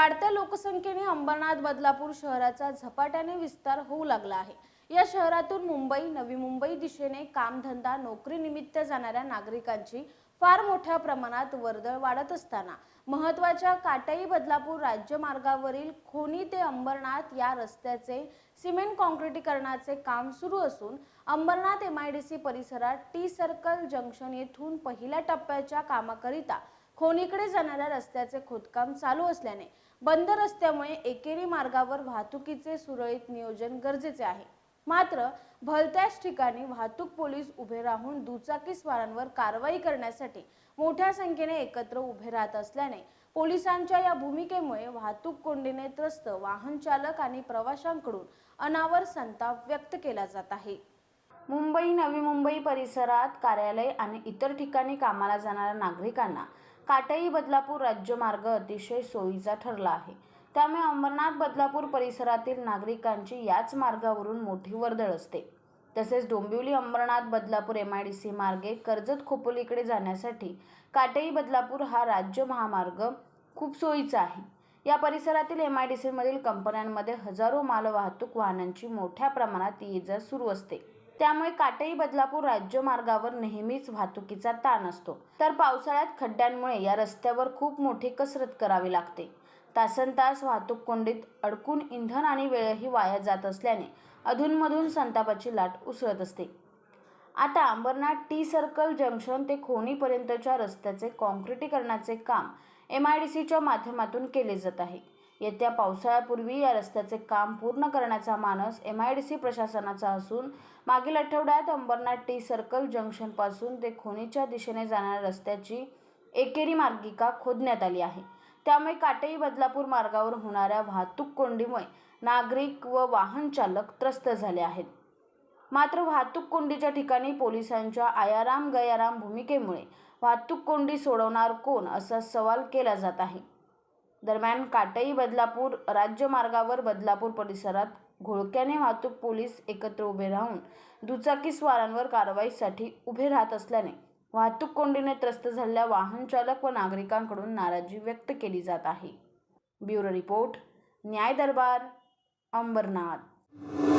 वाढत्या लोकसंख्येने अंबरनाथ बदलापूर शहराचा झपाट्याने विस्तार होऊ लागला आहे. या शहरातून मुंबई नवी मुंबई दिशेने कामधंदा नोकरीनिमित्त जाणाऱ्या नागरिकांची फार मोठ्या प्रमाणात वर्दळ वाढत असताना महत्त्वाच्या काटाई बदलापूर राज्यमार्गावरील खोनी ते अंबरनाथ या रस्त्याचे सिमेंट कॉन्क्रिटीकरणाचे काम सुरू असून Ambernath M I D C परिसरात टी सर्कल जंक्शन येथून पहिल्या टप्प्याच्या कामाकरिता खोनीकडे जाणाऱ्या रस्त्याचे खोदकाम चालू असल्याने बंद रस्त्यामुळे एकेरी मार्गावर वाहतुकीचे सुरळीत नियोजन गरजेचे आहे. मात्र भलत्याच ठिकाणी वाहतूक पोलीस उभे राहून दुचाकी स्वारांवर कारवाई करण्यासाठी मोठ्या संख्येने एकत्र उभे राहत असल्याने पोलिसांच्या या भूमिकेमुळे वाहतूक कोंडीने त्रस्त वाहन चालक आणि प्रवाशांकडून अनावर संताप व्यक्त केला जात आहे. मुंबई नवी मुंबई परिसरात कार्यालय आणि इतर ठिकाणी कामाला जाणाऱ्या नागरिकांना काटई बदलापूर राज्यमार्ग अतिशय सोयीचा ठरला आहे. त्यामुळे अंबरनाथ बदलापूर परिसरातील नागरिकांची याच मार्गावरून मोठी वर्दळ असते. तसेच Dombivli Ambernath Badlapur M I D C मार्गे कर्जत खोपोलीकडे जाण्यासाठी काटई बदलापूर हा राज्य महामार्ग खूप सोयीचा आहे. या परिसरातील एम आय डी सीमधील कंपन्यांमध्ये हजारो मालवाहतूक वाहनांची मोठ्या प्रमाणात ये जा सुरू असते. त्यामुळे काटई बदलापूर राज्यमार्गावर नेहमीच वाहतुकीचा ताण असतो. तर पावसाळ्यात खड्ड्यांमुळे या रस्त्यावर खूप मोठी कसरत करावी लागते. तासन तास वाहतूक कोंडीत अडकून इंधन आणि वेळही वाया जात असल्याने अधूनमधून संतापाची लाट उसळत असते. आता अंबरनाथ टी सर्कल जंक्शन ते खोनीपर्यंतच्या रस्त्याचे कॉन्क्रिटीकरणाचे काम एम आय डी सीच्या माध्यमातून केले जात आहे. येत्या पावसाळ्यापूर्वी या रस्त्याचे काम पूर्ण करण्याचा मानस एम आय डी सी प्रशासनाचा असून मागील आठवड्यात अंबरनाथ टी सर्कल जंक्शनपासून ते खोनीच्या दिशेने जाणाऱ्या रस्त्याची एकेरी मार्गिका खोदण्यात आली आहे. त्यामुळे काटेई बदलापूर मार्गावर होणाऱ्या वाहतूक कोंडीमुळे नागरिक व वाहन चालक त्रस्त झाले आहेत. मात्र वाहतूक कोंडीच्या ठिकाणी पोलिसांच्या आयाराम गयाराम भूमिकेमुळे वाहतूक कोंडी सोडवणार कोण असा सवाल केला जात आहे. दरम्यान काटई बदलापूर राज्यमार्गावर बदलापूर परिसरात घोळक्याने वाहतूक पोलीस एकत्र उभे राहून दुचाकीस्वारांवर कारवाईसाठी उभे राहत असल्याने वाहतूक कोंडीने त्रस्त झालेल्या वाहन चालक व नागरिकांकडून नाराजी व्यक्त केली जात आहे. ब्युरो रिपोर्ट न्याय दरबार अंबरनाथ.